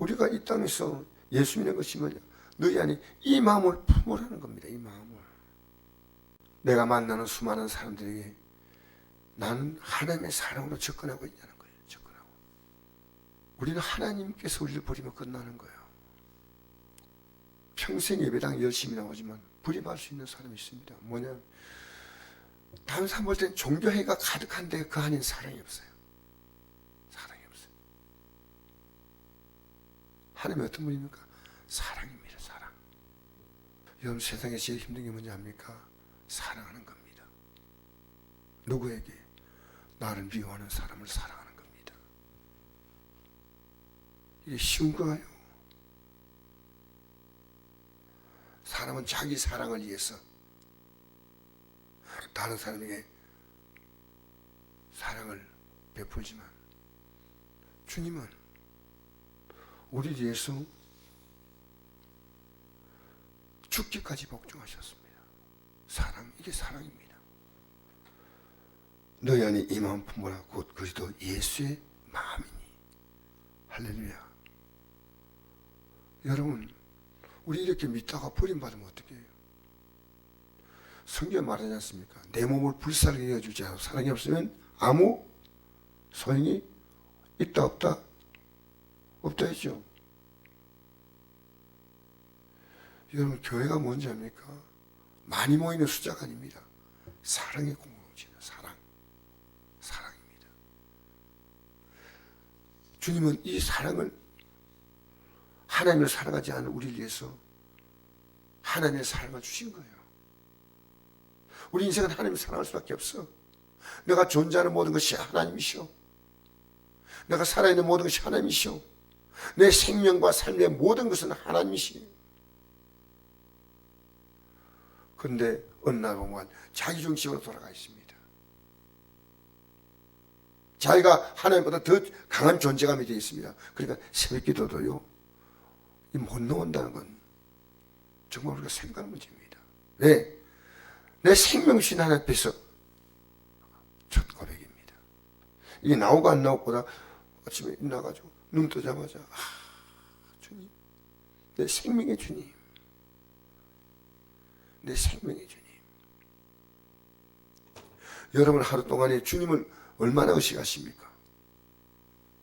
우리가 이 땅에서 예수 믿는 것이 뭐냐? 너희 안에 이 마음을 품으라는 겁니다. 이 마음을. 내가 만나는 수많은 사람들에게 나는 하나님의 사랑으로 접근하고 있냐는 거예요. 접근하고. 우리는 하나님께서 우리를 버리면 끝나는 거예요. 평생 예배당 열심히 나오지만 불임할 수 있는 사람이 있습니다. 뭐냐? 다른 사람 볼땐 종교회가 가득한데 그 안엔 사랑이 없어요. 사랑이 없어요. 하나님이 어떤 분입니까? 사랑입니다. 사랑. 여러분 세상에 제일 힘든 게 뭔지 압니까? 사랑하는 겁니다. 누구에게? 나를 미워하는 사람을 사랑하는 겁니다. 이게 쉬운 거예요. 사람은 자기 사랑을 위해서 다른 사람에게 사랑을 베풀지만 주님은 우리를 위해서 죽기까지 복종하셨습니다. 사랑, 이게 사랑입니다. 너희 안에 이 마음 품어라 곧 그리스도 예수의 마음이니 할렐루야 여러분 우리 이렇게 믿다가 버림받으면 어떻게 해요? 성경 말하지 않습니까? 내 몸을 불사르게 해주지 않아 사랑이 없으면 아무 소용이 있다 없다 없다 했죠. 여러분 교회가 뭔지 압니까? 많이 모이는 숫자가 아닙니다. 사랑의 공동체다. 사랑. 사랑입니다. 주님은 이 사랑을 하나님을 사랑하지 않은 우리를 위해서 하나님의 삶을 주신 거예요. 우리 인생은 하나님을 사랑할 수밖에 없어. 내가 존재하는 모든 것이 하나님이시오. 내가 살아있는 모든 것이 하나님이시오. 내 생명과 삶의 모든 것은 하나님이시오. 그런데 어느 날 보면 자기 중심으로 돌아가 있습니다. 자기가 하나님보다 더 강한 존재감이 되어 있습니다. 그러니까 새벽 기도도요. 이못 나온다는 건 정말 우리가 생각하는 문제입니다. 왜? 내 생명신 하나님 앞에서 첫 고백입니다. 이게 나오고 안 나오고보다 아침에 일어나가지고 눈 뜨자마자 아 주님 내 생명의 주님 내 생명의 주님 여러분 하루 동안에 주님을 얼마나 의식하십니까?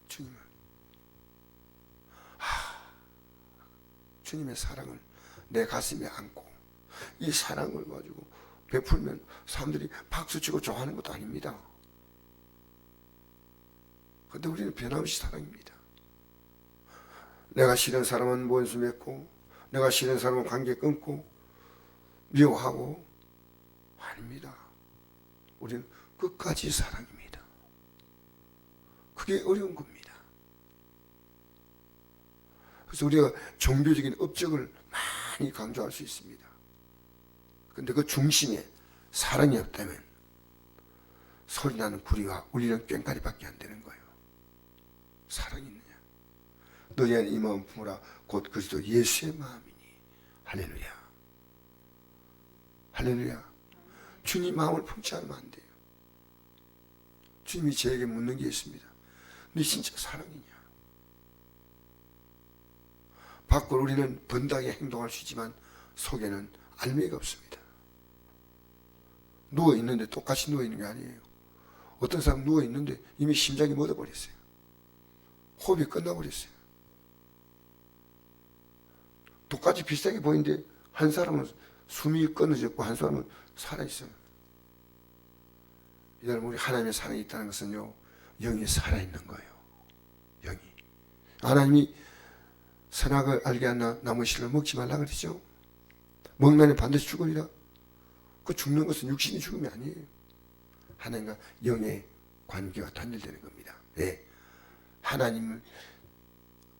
주님을 주님의 사랑을 내 가슴에 안고 이 사랑을 가지고 베풀면 사람들이 박수치고 좋아하는 것도 아닙니다. 근데 우리는 변함없이 사랑입니다. 내가 싫은 사람은 원수 맺고 내가 싫은 사람은 관계 끊고 미워하고 아닙니다. 우리는 끝까지 사랑입니다. 그게 어려운 겁니다. 그래서 우리가 종교적인 업적을 많이 강조할 수 있습니다. 근데 그 중심에 사랑이 없다면 소리나는 불이와 울리는 꽹과리밖에 안 되는 거예요. 사랑이 있느냐? 너희 안에 이 마음 품으라 곧 그리스도 예수의 마음이니 할렐루야. 할렐루야. 주님 마음을 품지 않으면 안 돼요. 주님이 저에게 묻는 게 있습니다. 너 진짜 사랑이냐? 밖으로 우리는 번다게 행동할 수 있지만 속에는 알미가 없습니다. 누워 있는데 똑같이 누워 있는 게 아니에요. 어떤 사람 누워 있는데 이미 심장이 멎어버렸어요. 호흡이 끝나버렸어요. 똑같이 비슷하게 보이는데 한 사람은 숨이 끊어졌고 한 사람은 살아있어요. 여러분 우리 하나님의 사랑이 있다는 것은요 영이 살아있는 거예요. 영이 하나님이 선악을 알게 하나 나무 실을 먹지 말라 그러죠. 먹나니 반드시 죽으리라. 그 죽는 것은 육신이 죽음이 아니에요. 하나님과 영의 관계가 단절되는 겁니다. 왜? 하나님을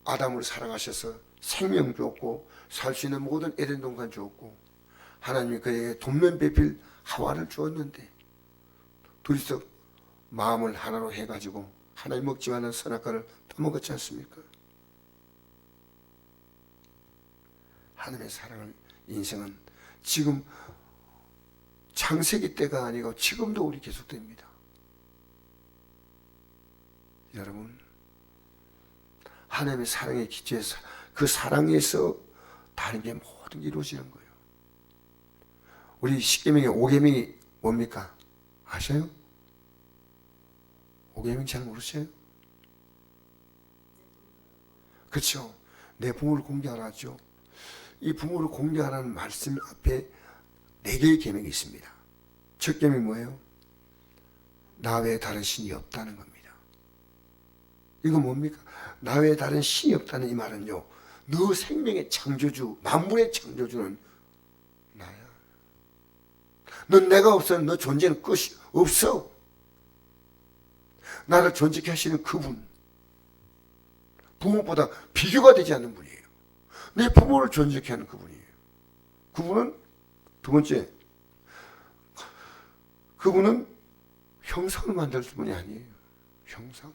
아담을 사랑하셔서 생명 주었고 살 수 있는 모든 에덴 동산 주었고 하나님이 그에게 돕는 배필 하와를 주었는데 둘이서 마음을 하나로 해가지고 하나님 먹지 않은 선악과를 떠먹었지 않습니까? 하나님의 사랑을 인생은 지금 창세기 때가 아니고 지금도 우리 계속됩니다. 여러분 하나님의 사랑에 기초해서 그 사랑에서 다른 게 모든 게 이루어지는 거예요. 우리 십계명의 오계명이 뭡니까? 아셔요? 오계명 잘 모르세요? 그렇죠. 내 부모를 공개하라죠. 이 부모를 공개하라는 말씀 앞에 네 개의 계명이 있습니다. 첫 계명이 뭐예요? 나 외에 다른 신이 없다는 겁니다. 이거 뭡니까? 나 외에 다른 신이 없다는 이 말은요. 너 생명의 창조주, 만물의 창조주는 나야. 넌 내가 없으면 너 존재는 끝이 없어. 나를 존재케 하시는 그분. 부모보다 비교가 되지 않는 분이에요. 내 부모를 존재케 하는 그분이에요. 그분은 두 번째, 그분은 형상을 만들 분이 아니에요. 형상.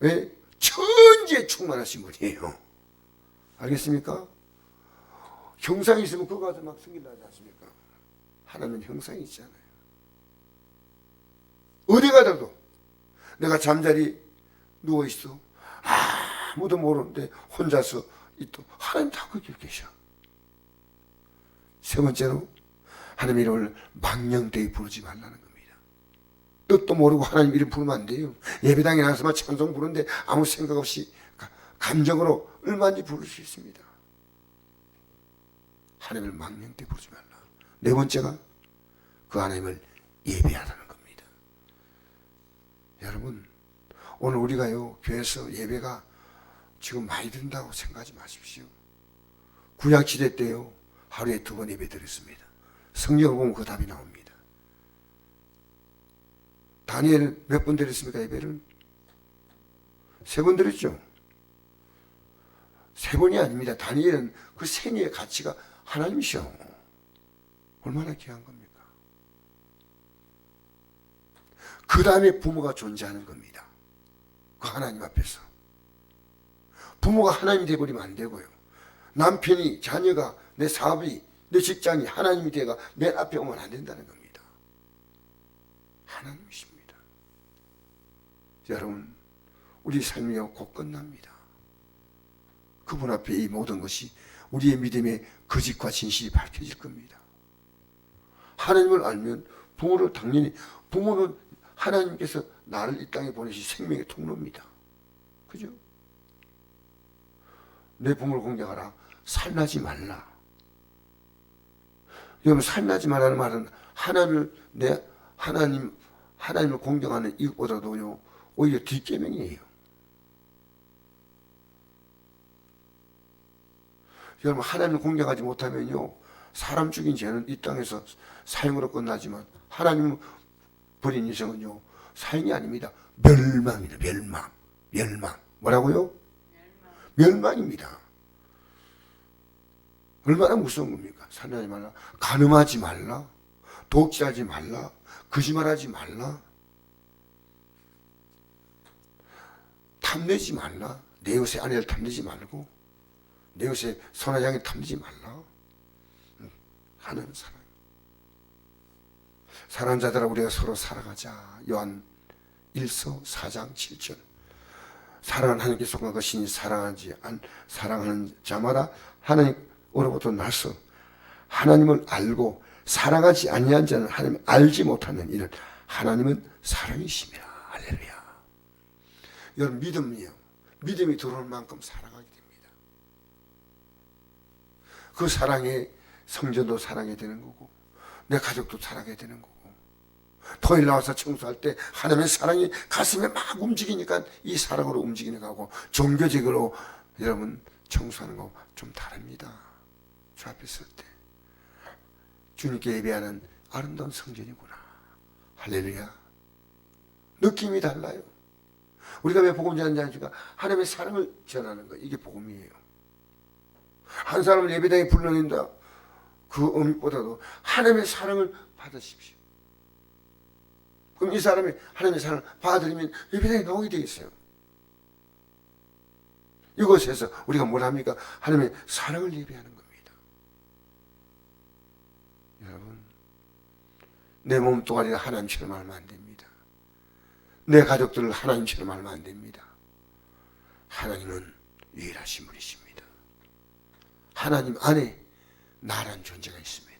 왜? 천지에 충만하신 분이에요. 알겠습니까? 형상이 있으면 그거 가서 막 승질나지 않습니까? 하나님 형상이 있잖아요. 어디 가더라도 내가 잠자리 누워 있어. 아무도 모르는데 혼자서 있도 하나님 다 거기 계셔. 세 번째로 하나님 이름을 망령되이 부르지 말라는 겁니다. 뜻도 모르고 하나님 이름 부르면 안 돼요. 예배당에 나서만 찬송 부르는데 아무 생각 없이 가- 감정으로 얼마든지 부를 수 있습니다. 하나님을 망령되이 부르지 말라. 네 번째가 그 하나님을 예배하라는 겁니다. 여러분 오늘 우리가요 교회에서 예배가 지금 많이 든다고 생각하지 마십시오. 구약 시대 때요 하루에 두 번 예배 드렸습니다. 성경을 보면 그 답이 나옵니다. 다니엘 몇 번 드렸습니까 예배를? 세 번 드렸죠. 세 번이 아닙니다. 다니엘은 그 생애의 가치가 하나님이셔. 얼마나 귀한 겁니까? 그 다음에 부모가 존재하는 겁니다. 그 하나님 앞에서. 부모가 하나님이 되버리면 안 되고요. 남편이, 자녀가, 내 사업이, 내 직장이 하나님이 되가 맨 앞에 오면 안 된다는 겁니다. 하나님이십니다. 여러분, 우리 삶이요, 곧 끝납니다. 그분 앞에 이 모든 것이 우리의 믿음의 거짓과 진실이 밝혀질 겁니다. 하나님을 알면 부모를 당연히, 부모는 하나님께서 나를 이 땅에 보내신 생명의 통로입니다. 그죠? 내 부모를 공경하라. 살나지 말라. 여러분 살나지 말라는 말은 하나님을 내 하나님 하나님을 공경하는 이것보다도요 오히려 뒷계명이에요. 여러분 하나님을 공경하지 못하면요 사람 죽인 죄는 이 땅에서 사형으로 끝나지만 하나님 버린 인생은요 사형이 아닙니다. 멸망입니다 멸망 멸망. 뭐라고요? 멸망 입니다. 얼마나 무서운 겁니까? 살인하지 말라, 간음하지 말라, 독질하지 말라, 거짓말하지 말라, 탐내지 말라, 내 옷의 아내를 탐내지 말고, 내 옷의 선화장에 탐내지 말라. 음, 하는 사랑. 사랑하는 자들아 우리가 서로 살아가자. 요한 1서 4장 7절. 사랑하는 하나님께 속한 것이니 사랑하지 안 사랑하는 자마다 하나님으로부터 나서 하나님을 알고 사랑하지 아니한 자는 하나님 알지 못하는 이는 하나님은 사랑이시며 할렐루야. 여러분 믿음이요. 믿음이 들어올 만큼 사랑하게 됩니다. 그 사랑에 성전도 사랑해야 되는 거고 내 가족도 사랑해야 되는 거고 토요일 나와서 청소할 때 하나님의 사랑이 가슴에 막 움직이니까 이 사랑으로 움직이는 거고 종교적으로 여러분 청소하는 거 좀 다릅니다. 주 앞에 설 때. 주님께 예배하는 아름다운 성전이구나. 할렐루야. 느낌이 달라요. 우리가 왜 복음 전하는지? 하나님의 사랑을 전하는 거. 이게 복음이에요. 한 사람을 예배당에 불러낸다. 그 의미보다도 하나님의 사랑을 받으십시오. 그럼 이 사람이 하나님의 사랑을 받아들이면 예배당에 나오게 되겠어요. 이곳에서 우리가 뭘 합니까? 하나님의 사랑을 예배하는 겁니다. 여러분, 내 몸뚱아리를 하나님처럼 알면 안 됩니다. 내 가족들을 하나님처럼 알면 안 됩니다. 하나님은 유일하신 분이십니다. 하나님 안에 나란 존재가 있습니다.